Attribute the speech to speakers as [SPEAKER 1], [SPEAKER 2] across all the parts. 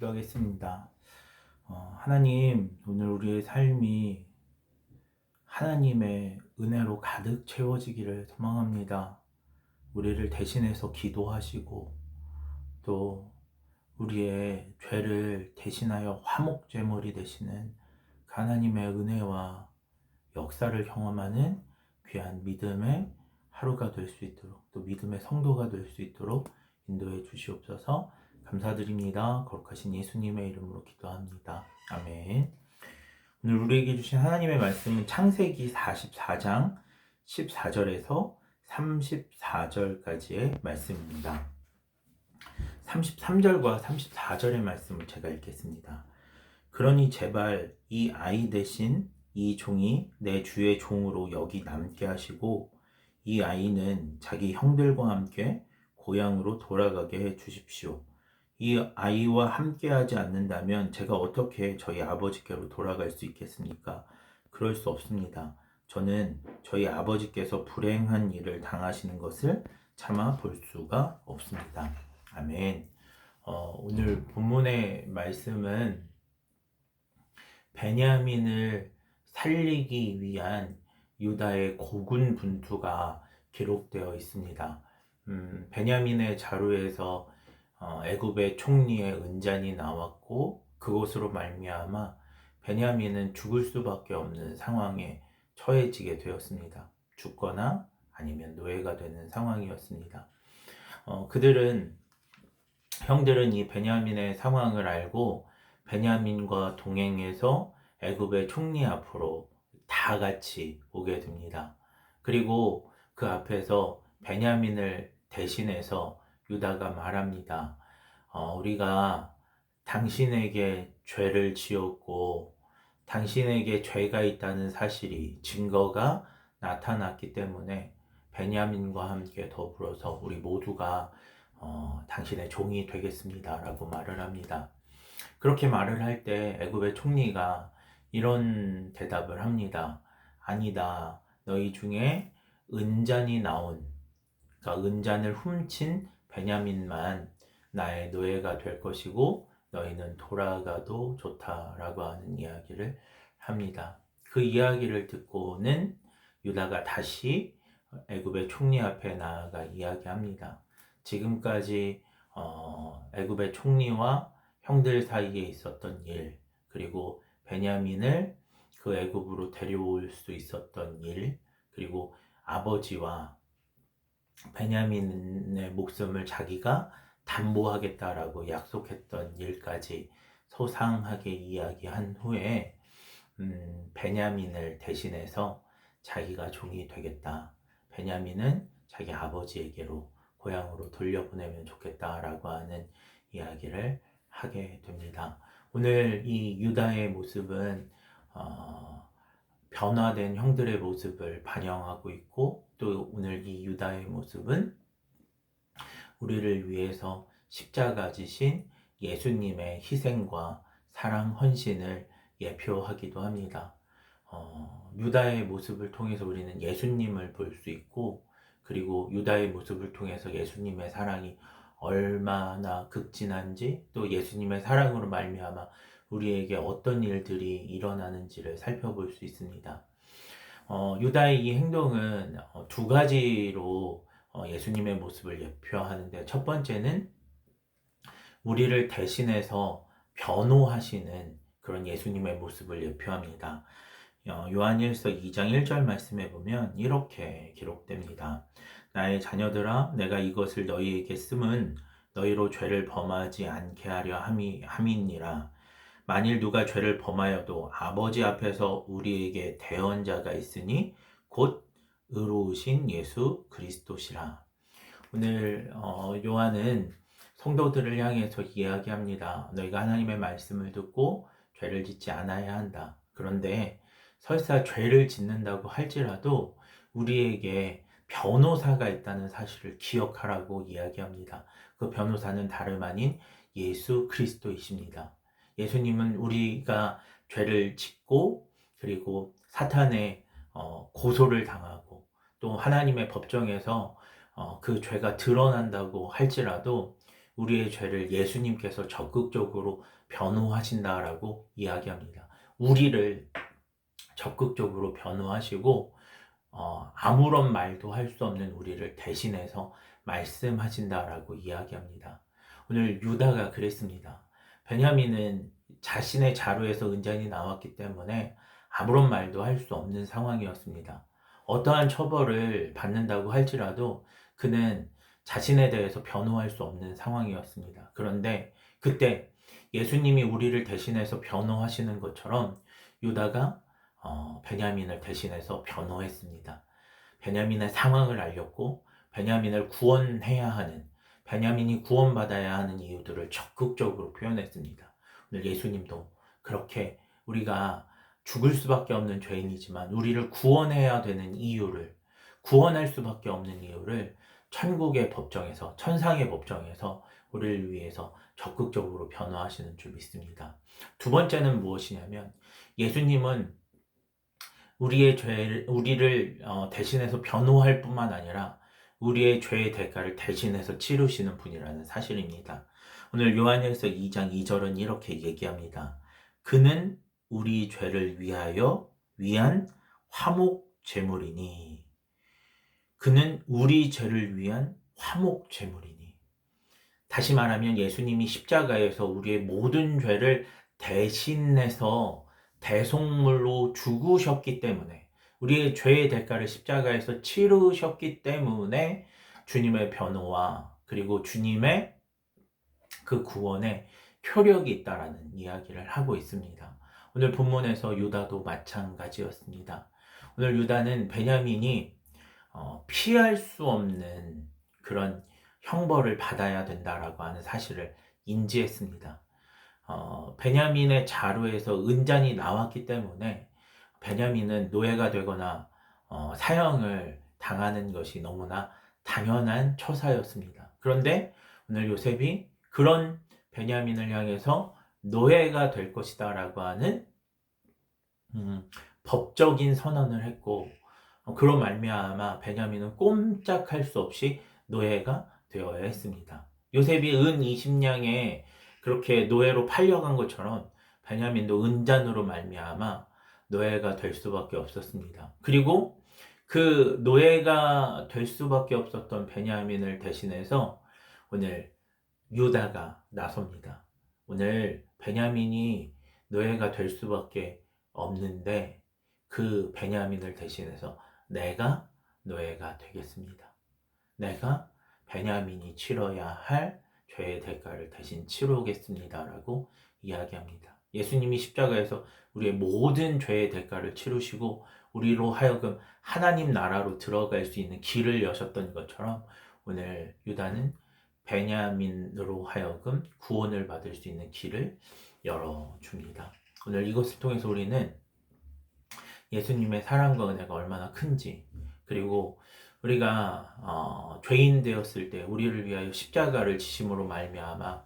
[SPEAKER 1] 기도하겠습니다. 어, 하나님, 오늘 우리의 삶이 하나님의 은혜로 가득 채워지기를 소망합니다. 우리를 대신해서 기도하시고 또 우리의 죄를 대신하여 화목제물이 되시는 그 하나님의 은혜와 역사를 경험하는 귀한 믿음의 하루가 될 수 있도록 또 믿음의 성도가 될 수 있도록 인도해 주시옵소서 감사드립니다. 거룩하신 예수님의 이름으로 기도합니다. 아멘. 오늘 우리에게 주신 하나님의 말씀은 창세기 44장 14절에서 34절까지의 말씀입니다. 33절과 34절의 말씀을 제가 읽겠습니다. 그러니 제발 이 아이 대신 이 종이 내 주의 종으로 여기 남게 하시고 이 아이는 자기 형들과 함께 고향으로 돌아가게 해 주십시오. 이 아이와 함께하지 않는다면 제가 어떻게 저희 아버지께로 돌아갈 수 있겠습니까? 그럴 수 없습니다. 저는 저희 아버지께서 불행한 일을 당하시는 것을 참아 볼 수가 없습니다. 아멘. 어, 오늘 본문의 말씀은 베냐민을 살리기 위한 유다의 고군 분투가 기록되어 있습니다. 음, 베냐민의 자루에서 어, 애굽의 총리의 은잔이 나왔고 그곳으로 말미암아 베냐민은 죽을 수밖에 없는 상황에 처해지게 되었습니다. 죽거나 아니면 노예가 되는 상황이었습니다. 어, 그들은 형들은 이 베냐민의 상황을 알고 베냐민과 동행해서 애굽의 총리 앞으로 다 같이 오게 됩니다. 그리고 그 앞에서 베냐민을 대신해서 유다가 말합니다. 어, 우리가 당신에게 죄를 지었고 당신에게 죄가 있다는 사실이 증거가 나타났기 때문에 베냐민과 함께 더불어서 우리 모두가 어, 당신의 종이 되겠습니다라고 말을 합니다. 그렇게 말을 할 때 애굽의 총리가 이런 대답을 합니다. 아니다. 너희 중에 은잔이 나온 그러니까 은잔을 훔친 베냐민만 나의 노예가 될 것이고 너희는 돌아가도 좋다라고 하는 이야기를 합니다. 그 이야기를 듣고는 유다가 다시 애굽의 총리 앞에 나아가 이야기합니다. 지금까지 어, 애굽의 총리와 형들 사이에 있었던 일 그리고 베냐민을 그 애굽으로 데려올 수 있었던 일 그리고 아버지와 베냐민의 목숨을 자기가 담보하겠다라고 약속했던 일까지 소상하게 이야기한 후에 음, 베냐민을 대신해서 자기가 종이 되겠다. 베냐민은 자기 아버지에게로 고향으로 돌려보내면 좋겠다라고 하는 이야기를 하게 됩니다. 오늘 이 유다의 모습은 어, 변화된 형들의 모습을 반영하고 있고 또 오늘 이 유다의 모습은 우리를 위해서 십자가 지신 예수님의 희생과 사랑 헌신을 예표하기도 합니다. 어, 유다의 모습을 통해서 우리는 예수님을 볼 수 있고 그리고 유다의 모습을 통해서 예수님의 사랑이 얼마나 극진한지 또 예수님의 사랑으로 말미암아 우리에게 어떤 일들이 일어나는지를 살펴볼 수 있습니다. 어, 유다의 이 행동은 어, 두 가지로 어, 예수님의 모습을 예표하는데 첫 번째는 우리를 대신해서 변호하시는 그런 예수님의 모습을 예표합니다. 어, 요한일서 2장 1절 말씀에 보면 이렇게 기록됩니다. 나의 자녀들아 내가 이것을 너희에게 쓰면 너희로 죄를 범하지 않게 하려 함이, 함이니라. 만일 누가 죄를 범하여도 아버지 앞에서 우리에게 대언자가 있으니 곧 의로우신 예수 그리스도시라. 오늘 어, 요한은 성도들을 향해서 이야기합니다. 너희가 하나님의 말씀을 듣고 죄를 짓지 않아야 한다. 그런데 설사 죄를 짓는다고 할지라도 우리에게 변호사가 있다는 사실을 기억하라고 이야기합니다. 그 변호사는 다름 아닌 예수 그리스도이십니다. 예수님은 우리가 죄를 짓고 그리고 사탄의 어, 고소를 당하고 또 하나님의 법정에서 어, 그 죄가 드러난다고 할지라도 우리의 죄를 예수님께서 적극적으로 변호하신다라고 이야기합니다. 우리를 적극적으로 변호하시고 어, 아무런 말도 할 수 없는 우리를 대신해서 말씀하신다라고 이야기합니다. 오늘 유다가 그랬습니다. 베냐민은 자신의 자루에서 은잔이 나왔기 때문에 아무런 말도 할 수 없는 상황이었습니다. 어떠한 처벌을 받는다고 할지라도 그는 자신에 대해서 변호할 수 없는 상황이었습니다. 그런데 그때 예수님이 우리를 대신해서 변호하시는 것처럼 유다가 어, 베냐민을 대신해서 변호했습니다. 베냐민의 상황을 알렸고 베냐민을 구원해야 하는 베냐민이 구원받아야 하는 이유들을 적극적으로 표현했습니다. 오늘 예수님도 그렇게 우리가 죽을 수밖에 없는 죄인이지만 우리를 구원해야 되는 이유를 구원할 수밖에 없는 이유를 천국의 법정에서 천상의 법정에서 우리를 위해서 적극적으로 변화하시는 줄 믿습니다. 두 번째는 무엇이냐면 예수님은 우리의 죄 우리를 어, 대신해서 변호할 뿐만 아니라 우리의 죄의 대가를 대신해서 치르시는 분이라는 사실입니다. 오늘 요한일서 2장 2절은 이렇게 얘기합니다. 그는 우리 죄를 위하여 위한 화목 제물이니 그는 우리 죄를 위한 화목 제물이니 다시 말하면 예수님이 십자가에서 우리의 모든 죄를 대신해서 대속물로 죽으셨기 때문에 우리의 죄의 대가를 십자가에서 치르셨기 때문에 주님의 변호와 그리고 주님의 그 구원에 효력이 있다라는 이야기를 하고 있습니다. 오늘 본문에서 유다도 마찬가지였습니다. 오늘 유다는 베냐민이 어, 피할 수 없는 그런 형벌을 받아야 된다라고 하는 사실을 인지했습니다. 어, 베냐민의 자루에서 은잔이 나왔기 때문에 베냐민은 노예가 되거나 어, 사형을 당하는 것이 너무나 당연한 처사였습니다. 그런데 오늘 요셉이 그런 베냐민을 향해서 노예가 될 것이다 라고 하는 음, 법적인 선언을 했고 어, 그런 말미암아 베냐민은 꼼짝할 수 없이 노예가 되어야 했습니다. 요셉이 은 20냥에 그렇게 노예로 팔려간 것처럼 베냐민도 은잔으로 말미암아 노예가 될 수밖에 없었습니다. 그리고 그 노예가 될 수밖에 없었던 베냐민을 대신해서 오늘 유다가 나섭니다. 오늘 베냐민이 노예가 될 수밖에 없는데 그 베냐민을 대신해서 내가 노예가 되겠습니다. 내가 베냐민이 치러야 할 죄의 대가를 대신 치르겠습니다라고 이야기합니다. 예수님이 십자가에서 우리의 모든 죄의 대가를 치르시고 우리로 하여금 하나님 나라로 들어갈 수 있는 길을 여셨던 것처럼 오늘 유다는 베냐민으로 하여금 구원을 받을 수 있는 길을 열어줍니다. 오늘 이것을 통해서 우리는 예수님의 사랑과 은혜가 얼마나 큰지 그리고 우리가 어, 죄인 되었을 때 우리를 위하여 십자가를 지심으로 말미암아 어,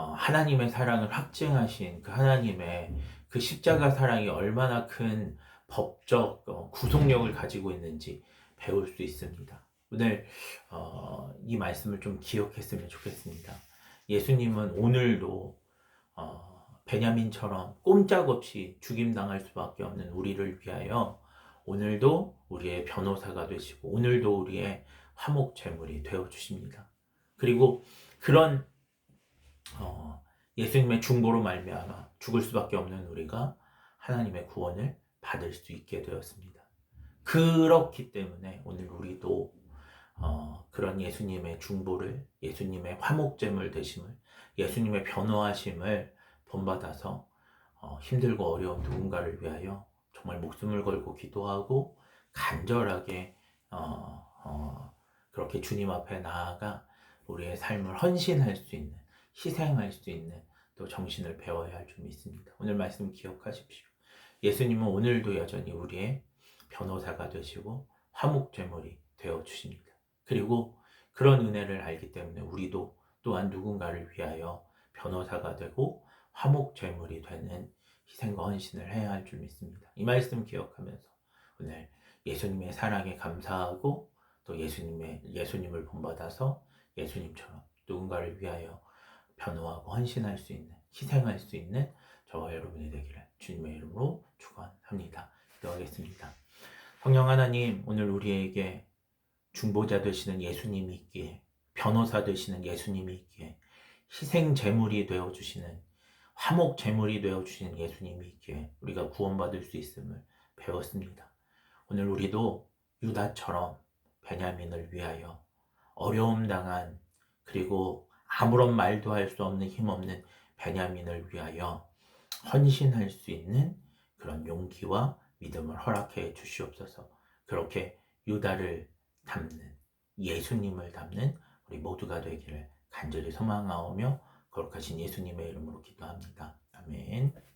[SPEAKER 1] 하나님의 사랑을 확증하신 그 하나님의 그 십자가 사랑이 얼마나 큰 법적 어, 구속력을 가지고 있는지 배울 수 있습니다. 오늘 어, 이 말씀을 좀 기억했으면 좋겠습니다. 예수님은 오늘도 어, 베냐민처럼 꼼짝없이 죽임당할 수밖에 없는 우리를 위하여 오늘도 우리의 변호사가 되시고 오늘도 우리의 화목 제물이 되어 주십니다. 그리고 그런 어, 예수님의 중보로 말미암아 죽을 수밖에 없는 우리가 하나님의 구원을 받을 수 있게 되었습니다. 그렇기 때문에 오늘 우리도 어, 그런 예수님의 중보를 예수님의 화목제물 되심을 예수님의 변호하심을 본받아서 어, 힘들고 어려운 누군가를 위하여 정말 목숨을 걸고 기도하고 간절하게 어, 어, 그렇게 주님 앞에 나아가 우리의 삶을 헌신할 수 있는 희생할 수 있는 또 정신을 배워야 할줄 믿습니다. 오늘 말씀 기억하십시오. 예수님은 오늘도 여전히 우리의 변호사가 되시고 화목제물이 되어 주십니다. 그리고 그런 은혜를 알기 때문에 우리도 또한 누군가를 위하여 변호사가 되고 화목제물이 되는 희생과 헌신을 해야 할 줄 믿습니다. 이 말씀 기억하면서 오늘 예수님의 사랑에 감사하고 또 예수님의 예수님을 본받아서 예수님처럼 누군가를 위하여 변호하고 헌신할 수 있는, 희생할 수 있는 저와 여러분이 되기를 주님의 이름으로 축원합니다. 기도하겠습니다. 성령 하나님, 오늘 우리에게 중보자 되시는 예수님이 있기에, 변호사 되시는 예수님이 있기에, 희생 제물이 되어 주시는 화목 제물이 되어 주시는 예수님이 있기에 우리가 구원받을 수 있음을 배웠습니다. 오늘 우리도 유다처럼 베냐민을 위하여 어려움 당한 그리고 아무런 말도 할 수 없는 힘없는 베냐민을 위하여 헌신할 수 있는 그런 용기와 믿음을 허락해 주시옵소서. 그렇게 유다를 담는 예수님을 담는 우리 모두가 되기를 간절히 소망하오며 거룩하신 예수님의 이름으로 기도합니다. 아멘.